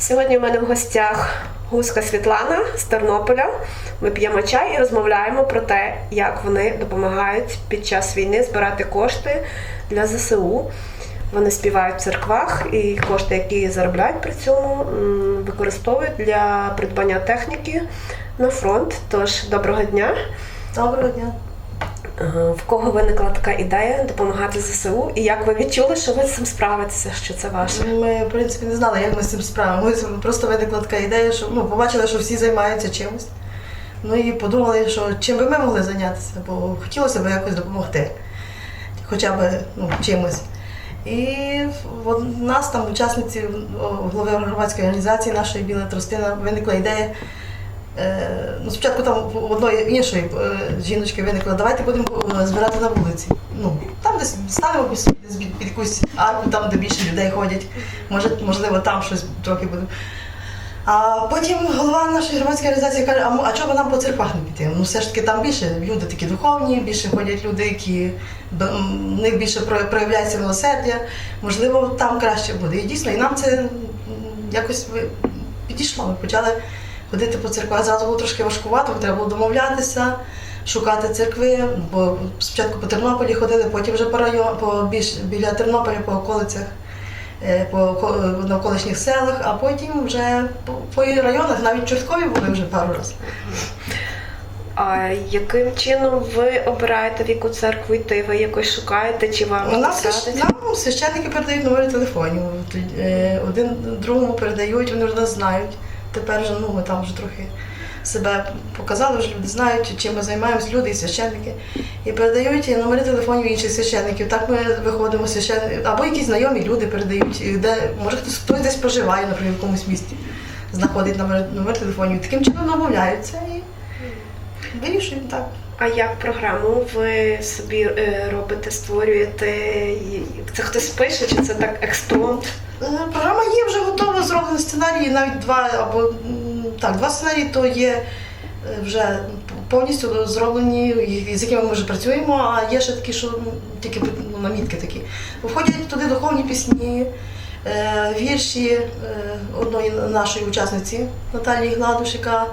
Сьогодні у мене в гостях гуска Світлана з Тернополя. Ми п'ємо чай і розмовляємо про те, як вони допомагають під час війни збирати кошти для ЗСУ. Вони співають в церквах і кошти, які заробляють при цьому, використовують для придбання техніки на фронт. Тож доброго дня. Доброго дня. Е, В кого виникла така ідея допомагати ЗСУ? І як ви відчули, що ви з цим справитеся, що це ваше? Ми, в принципі, не знали, як ми з цим справимося. Просто виникла така ідея, що ну, побачили, що всі займаються чимось. Ну і подумали, що чим би ми могли зайнятися, бо хотілося б якось допомогти, хоча б ну, чимось. І в нас там, учасниці голови громадської організації нашої Біла Тростина, виникла ідея. Е, ну, спочатку там в одної іншої е, жіночки виникла, давайте будемо е, збирати на вулиці. Ну, там десь ставимо десь під, якусь арку, там, де більше людей ходять. Може, можливо, там щось трохи буде. А потім голова нашої громадської організації каже, а, а чого нам по церквах не піти? Ну все ж таки там більше люди такі духовні, більше ходять люди, які в них більше про- проявляється милосердя. Можливо, там краще буде. І дійсно, і нам це якось підійшло. Ми почали ходити по церквах. Зразу було трошки важкувато, бо треба було домовлятися, шукати церкви. Бо спочатку по Тернополі ходили, потім вже по район, по більш біля Тернополя, по околицях, е, по навколишніх селах, а потім вже по, по районах, навіть Чорткові були вже пару разів. А яким чином ви обираєте в яку церкву йти? Ви якось шукаєте чи вам У нас нам священники передають номери телефонів. Е, Один другому передають, вони вже нас знають. Тепер вже ну, ми там вже трохи себе показали, вже люди знають, чим ми займаємось, люди і священники. І передають номери телефонів інших священників. Так ми виходимо священники, або якісь знайомі люди передають, де може хтось хтось десь проживає, наприклад, в якомусь місті, знаходить номер, номер телефонів. Таким чином домовляються і вирішуємо так. А як програму ви собі е, робите, створюєте? Це хтось пише, чи це так експромт? Е, Програма є вже готова, зроблені сценарії, навіть два або так, два сценарії то є е, вже повністю зроблені, з якими ми вже працюємо, а є ще такі, що тільки ну, намітки такі. Входять туди духовні пісні, е, вірші одної нашої учасниці Наталії Гладуш, яка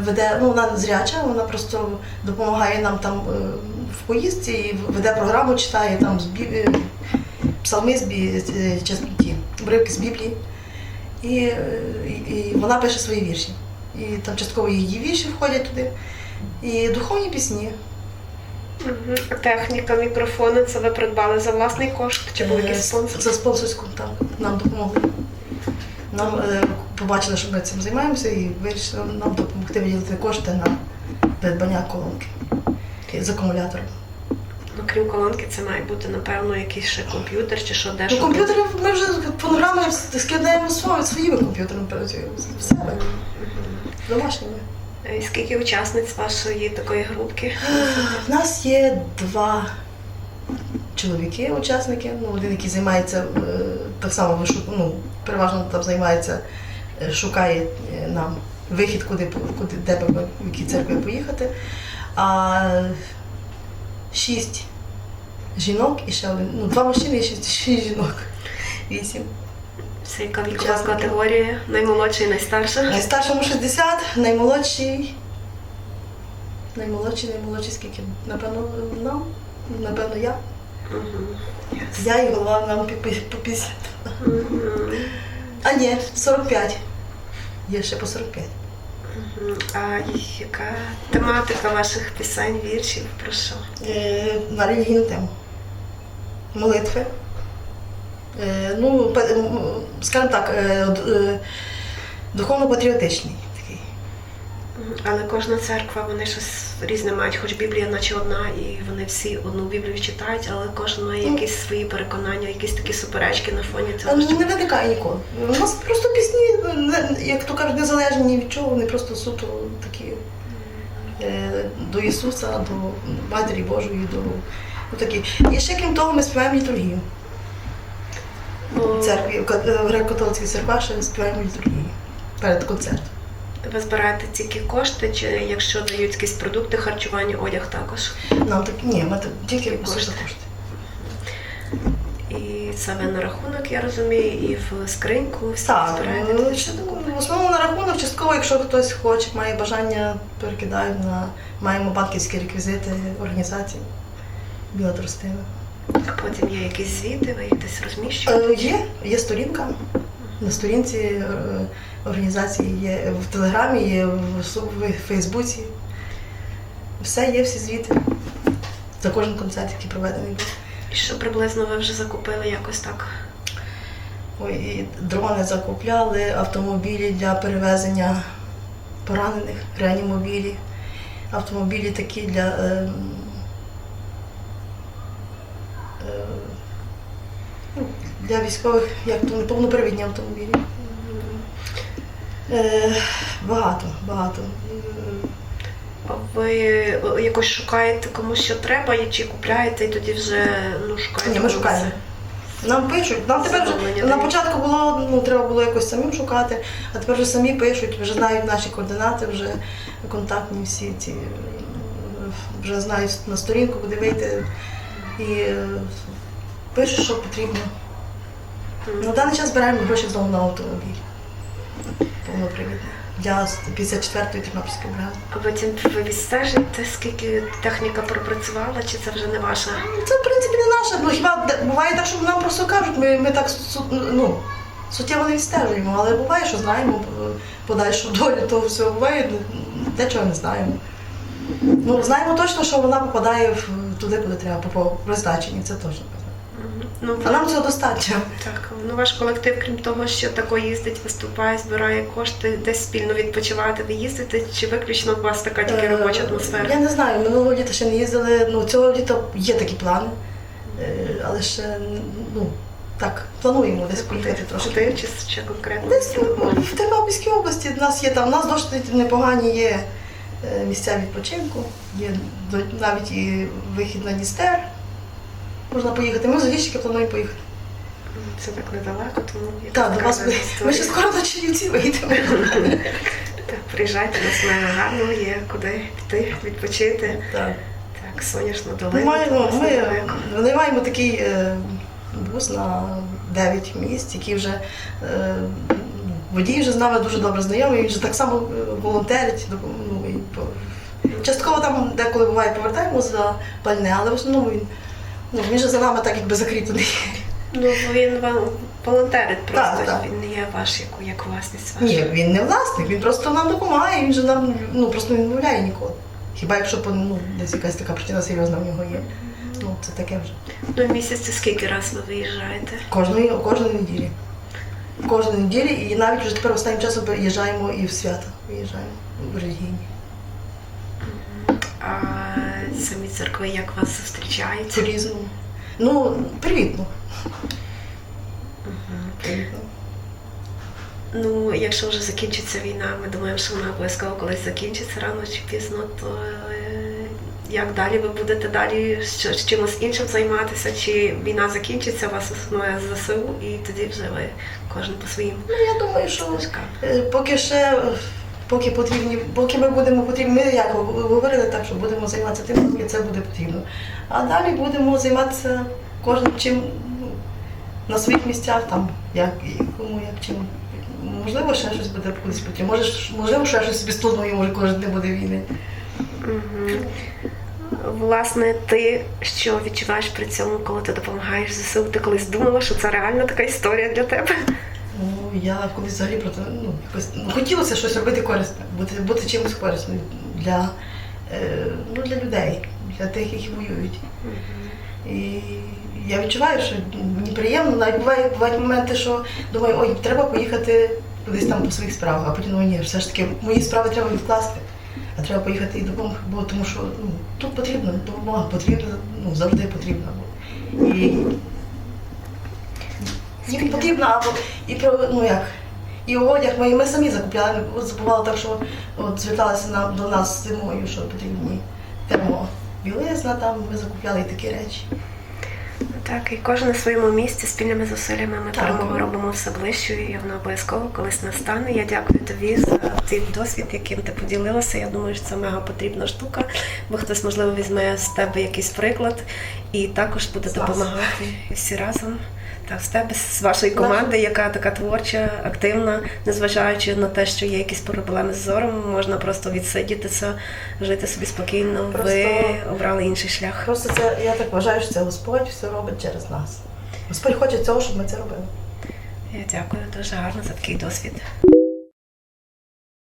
веде, ну вона зряча, вона просто допомагає нам там в поїздці і веде програму, читає там з Бі- е, псалми з бі... е, чи ті, уривки з Біблії. І, е, і, і вона пише свої вірші. І там частково її вірші входять туди. І духовні пісні. А Техніка, мікрофони це ви придбали за власний кошт? Чи був Е, якийсь спонсор? За спонсорську так, нам допомогли. Нам е, побачили, що ми цим займаємося, і вирішили нам допомогти виділити кошти на придбання колонки з акумулятором. Ну, крім колонки, це має бути, напевно, якийсь ще комп'ютер чи що де Ну, що комп'ютери ми вже фонограми скидаємо свої- своїми комп'ютерами працюємо в себе, домашніми. Е, І скільки учасниць вашої такої групки? В нас є два чоловіки, учасники. Ну, один, який займається е, так само, вишу- ну, переважно там займається, е, шукає е, нам вихід, куди, по- куди де би ми, в які церкви поїхати. А шість жінок і ще один. Ну, два мужчини і шість, шість жінок. Вісім. Це яка вікова Учасники. категорія? Наймолодша і найстарша? Найстаршому 60, наймолодший. Наймолодший, наймолодший скільки? Напевно, нам, напевно, я. Мгм. Я і голова нам по пі- по 50. Мгм. А ні, 45. Є ще по 45. А яка тематика ваших пісень, віршів? Про що? Е, на релігійну тему. Молитви. Е, ну, скажімо так, е, е, духовно-патріотичний такий. Але кожна церква, вони щось різне мають, хоч Біблія, наче одна, і вони всі одну Біблію читають, але кожен має Ну. якісь свої переконання, якісь такі суперечки на фоні цього. Не виникає ніколи. У нас просто пісні, як то кажуть, незалежні ні від чого, вони просто суто такі е, до Ісуса, до Матері Божої, до ну, такі. І ще крім того, ми співаємо літургію. В церкві, в в греко-католицькій церкві ще співаємо літургію перед концертом. Ви збираєте тільки кошти, чи якщо дають якісь продукти, харчування, одяг також? Нам так ні, ми тільки кошти кошти. І це на рахунок, я розумію, і в скриньку всі Так, збираєте. ну, в основному на рахунок, частково, якщо хтось хоче, має бажання, перекидають на маємо банківські реквізити організації Біла Тростина. А потім є якісь звіти, ви їх десь розміщуєте. Е, Є, є сторінка. На сторінці е, організації є в Телеграмі, є в Су- в Фейсбуці. Все є, всі звіти. За кожен концерт, який проведений був. І що приблизно ви вже закупили якось так? Ой, і дрони закупляли, автомобілі для перевезення поранених, реанімобілі, автомобілі такі для, е, е, ну, для військових, як то неповнопривідні автомобілі. Е, багато, багато. Ви е, якось шукаєте кому що треба, і чи купляєте, і тоді вже ну, шукаєте. Ні, ми шукаємо. Нам пишуть, нам тепер вже, на початку було, ну, треба було якось самим шукати, а тепер вже самі пишуть, вже знають наші координати, вже контактні всі ці, вже знають на сторінку, куди вийти і е, пишуть, що потрібно. На даний час збираємо гроші знову на автомобіль. Повнопривідний. Для 54-ї Тернопільської бригади. А потім ви відстежуєте, скільки техніка пропрацювала, чи це вже не ваша? Це, в принципі, не наше. Ну хіба буває так, що нам просто кажуть, ми, ми так ну, суттєво не відстежуємо, але буває, що знаємо е, подальшу долю того всього. Буває, дечого не знаємо. Ну, знаємо точно, що вона попадає туди, куди треба, по, по призначенню, це точно. Ну, А нам цього достатньо. Так, ну ваш колектив, крім того, що тако їздить, виступає, збирає кошти, десь спільно відпочивати, ви їздите, чи виключно у вас така тільки робоча Е, атмосфера? Я не знаю, минулого літа ще не їздили. Ну, цього літа є такі плани, Е, але ще ну, так, плануємо десь поїхати трошки. Чи, чи конкретно? Десь ну, в Тернопільській області в нас є там, у нас досить непогані є е, місця відпочинку, є навіть і вихід на Дністер. Можна поїхати. Ми з Оліщики плануємо поїхати. Це так недалеко, тому я Так, до вас така ми, ми ще скоро на Чернівці виїдемо. Так, приїжджайте, у нас має гарно, є куди піти, відпочити. Так. Так, сонячно Ми долину. маємо, ми недалеко. винаймаємо такий е, бус на 9 місць, який вже е, водій вже з нами дуже добре знайомий, він вже так само е, волонтерить. Ну, і по- частково там деколи буває повертаємо за пальне, але в основному він, ну, він же за нами так якби закріплений. Ну, він вам волонтерить просто, Так, так. він не є ваш як, як власність ваша. Ні, він не власник, він просто нам допомагає, він же нам ну, просто не відмовляє ніколи. Хіба якщо ну, десь якась така причина серйозна в нього є. Ну, це таке вже. Ну, в місяць це скільки раз ви виїжджаєте? Кожної, кожної неділі. Кожної неділі, і навіть вже тепер останнім часом виїжджаємо і в свята. Виїжджаємо в релігійні. А самі церкви як вас зустрічають? По-різному. Ну, привітно. Ну, якщо вже закінчиться війна, ми думаємо, що вона обов'язково колись закінчиться рано чи пізно, то е, як далі ви будете далі що, з чимось іншим займатися? Чи війна закінчиться, вас основне ЗСУ, і тоді вже ви кожен по своїм Ну, я думаю, що е, поки ще, поки потрібні, поки ми будемо потрібні, ми як говорили так, що будемо займатися тим, поки це буде потрібно. А далі будемо займатися кожним чим на своїх місцях, там, як і кому як чим. Можливо, ще щось буде колись потрібно. Може, можливо, ще щось собі сплануємо, може кожен не буде війни. Власне, ти що відчуваєш при цьому, коли ти допомагаєш ЗСУ? Ти колись думала, що це реально така історія для тебе? Ну, я колись взагалі про це ну, якось ну, хотілося щось робити корисне, бути, бути чимось корисним для, е, ну, для людей, для тих, які воюють. І я відчуваю, що мені приємно, навіть буває, бувають моменти, що думаю, ой, треба поїхати кудись там по своїх справах, а потім думаю, ні, все ж таки мої справи треба відкласти, а треба поїхати і допомогти, бо тому що ну, тут потрібна допомога, потрібна, ну, завжди потрібна. І їм потрібна або і про ну як. І одяг ми, ми самі закупляли. От забували так, що от зверталися нам до нас зимою, що потрібні термобілизна, там ми закупляли і такі речі. Так, і кожен на своєму місці спільними зусиллями ми перемогу робимо все ближчою, і воно обов'язково колись настане. Я дякую тобі за цей досвід, яким ти поділилася. Я думаю, що це мега потрібна штука, бо хтось, можливо, візьме з тебе якийсь приклад і також буде допомагати всі разом. Так, з тебе з вашої команди, яка така творча, активна, незважаючи на те, що є якісь проблеми з зором, можна просто відсидітися, жити собі спокійно. Ви обрали інший шлях. Просто це, я так вважаю, що це Господь все робить через нас. Господь хоче цього, щоб ми це робили. Я дякую дуже гарно за такий досвід.